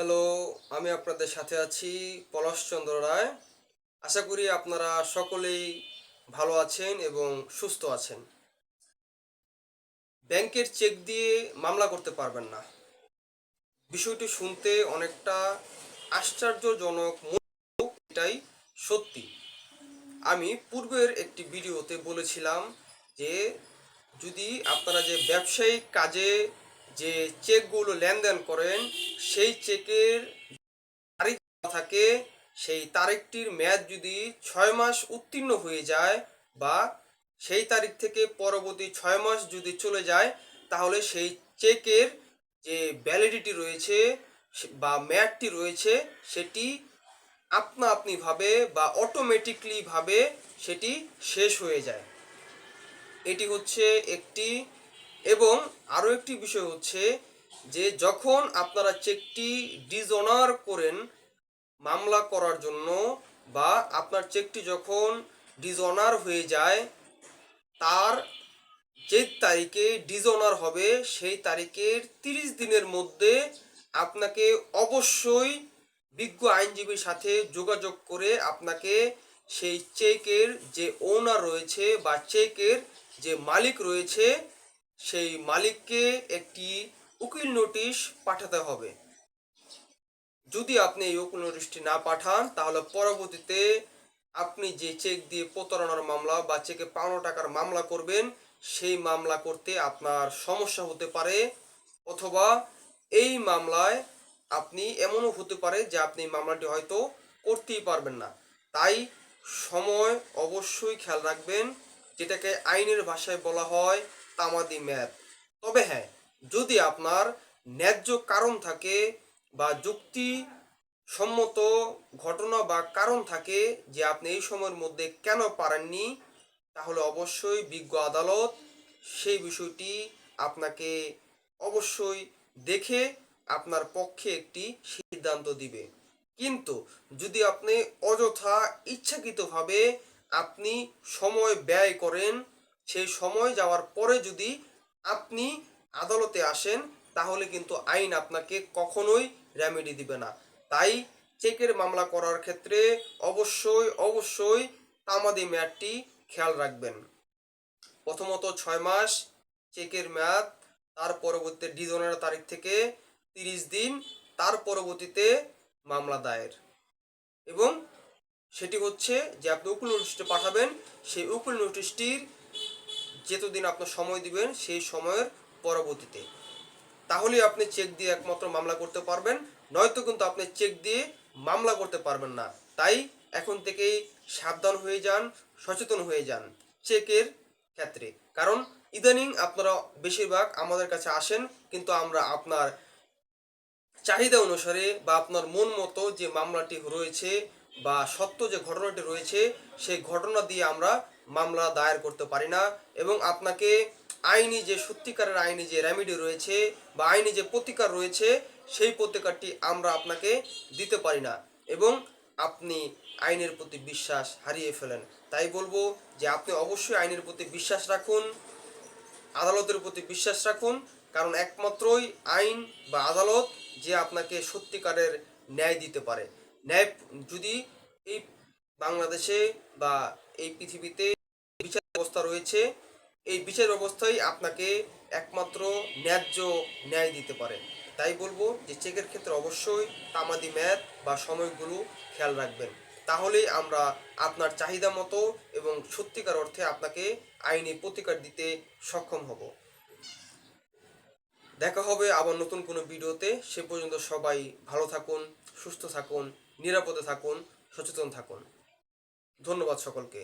Hello আমি আপনাদের সাথে আছি পলাশচন্দ্র রায়। আশা করি আপনারা সকলেই ভালো আছেন এবং সুস্থ আছেন। ব্যাংকের চেক দিয়ে মামলা করতে পারবেন না। বিষয়টি শুনতে অনেকটা আশ্চর্যজনক এটাই সত্যি। আমি পূর্বের একটি ভিডিওতে বলেছিলাম যে, যদি আপনারা যে ব্যবসায়িক কাজে যে চেকগুলো লেনদেন করেন সেই চেকের তারিখ থাকে, সেই তারিখটির মেয়াদ যদি ছয় মাস উত্তীর্ণ হয়ে যায় বা সেই তারিখ থেকে পরবর্তী ছয় মাস যদি চলে যায়, তাহলে সেই চেকের যে ভ্যালিডিটি রয়েছে বা মেয়াদটি রয়েছে, সেটি আপনা আপনিভাবে বা অটোমেটিকলি ভাবে সেটি শেষ হয়ে যায়। এটি হচ্ছে একটি এবং আরও একটি বিষয় হচ্ছে যে যখন আপনারা চেকটি ডিজঅনার করেন, মামলা করার জন্য বা আপনার চেকটি যখন ডিজঅনার হয়ে যায়, তার যে তারিখে ডিজঅনার হবে, সেই তারিখের তিরিশ দিনের মধ্যে আপনাকে অবশ্যই বিজ্ঞ আইনজীবীর সাথে যোগাযোগ করে আপনাকে সেই চেকের যে ওনার রয়েছে বা চেকের যে মালিক রয়েছে, সেই মালিককে একটি উকিল নোটিশ পাঠাতে হবে। যদি আপনি এই উকিল নোটিশটি না পাঠান, তাহলে পরবর্তীতে আপনি যে চেক দিয়ে প্রতারণার মামলা বা চেকে পাওনা টাকার মামলা করবেন, সেই মামলা করতে আপনার সমস্যা হতে পারে, অথবা এই মামলায় আপনি এমনও হতে পারে যে আপনি মামলাটি হয়তো করতেই পারবেন না। তাই সময় অবশ্যই খেয়াল রাখবেন, যেটাকে আইনের ভাষায় বলা হয় তামাদি ম্যাথ তবে হ্যাঁ যদি আপনার ন্যায্য কারণ থাকে বা যুক্তি সম্মত ঘটনা বা কারণ থাকে যে আপনি এই সময়ের মধ্যে কেন পারেননি, তাহলে অবশ্যই বিজ্ঞ আদালত সেই বিষয়টি আপনাকে অবশ্যই দেখে আপনার পক্ষে একটি সিদ্ধান্ত দিবে। কিন্তু যদি আপনি অযথা ইচ্ছাকৃতভাবে আপনি সময় ব্যয় করেন, সেই সময় যাওয়ার পরে যদি আপনি আদালতে আসেন, তাহলে কিন্তু আইন আপনাকে কখনোই রেমেডি দিবে না। তাই চেকের মামলা করার ক্ষেত্রে অবশ্যই অবশ্যই তামাদি মেয়াদটি খেয়াল রাখবেন। প্রথমত ছয় মাস চেকের মেয়াদ, তার পরবর্তীতে ডিজনের তারিখ থেকে তিরিশ দিন, তার পরবর্তীতে মামলা দায়ের। এবং সেটি হচ্ছে যে আপনি উকিল নোটিশটি পাঠাবেন, সেই উকিল নোটিশটির যেতদিন আপনার সময় দিবেন, সেই সময়ের পরবর্তীতে। তাহলে আপনি চেক দিয়ে একমাত্র মামলা করতে পারবেন, নয়তো কিন্তু আপনি চেক দিয়ে মামলা করতে পারবেন না। তাই এখন থেকেই সাবধান হয়ে যান, সচেতন হয়ে যান চেকের ক্ষেত্রে। কারণ ইদানিং আপনারা বেশিরভাগ আমাদের কাছে আসেন, কিন্তু আমরা আপনার চাহিদা অনুসারে বা আপনার মন মতো যে মামলাটি রয়েছে বা সত্য যে ঘটনাটি রয়েছে, সেই ঘটনা দিয়ে আমরা মামলা দায়ের করতে পারি না এবং আপনাকে আইনি যে সত্যিকারের আইনি যে রেমেডি রয়েছে বা আইনি যে প্রতিকার রয়েছে, সেই প্রতিকারটি আমরা আপনাকে দিতে পারি না এবং আপনি আইনের প্রতি বিশ্বাস হারিয়ে ফেলেন। তাই বলব যে আপনি অবশ্যই আইনের প্রতি বিশ্বাস রাখুন, আদালতের প্রতি বিশ্বাস রাখুন, কারণ একমাত্রই আইন বা আদালত যে আপনাকে সত্যিকারের ন্যায় দিতে পারে। ন্যায় যদি এই বাংলাদেশে বা এই পৃথিবীতে বিচার ব্যবস্থা রয়েছে এই বিচার ব্যবস্থাই আপনাকে একমাত্র ন্যায্য ন্যায় দিতে পারে। তাই বলব যে চেকের ক্ষেত্রে অবশ্যই তামাদি ম্যাথ বা সময়গুলো খেয়াল রাখবেন। তাহলেই আমরা আপনার চাহিদা মতো এবং সত্যিকার অর্থে আপনাকে আইনি প্রতিকার দিতে সক্ষম হব। দেখা হবে আবার নতুন কোনো ভিডিওতে। সে পর্যন্ত সবাই ভালো থাকুন, সুস্থ থাকুন, নিরাপদে থাকুন, সচেতন থাকুন। ধন্যবাদ সকলকে।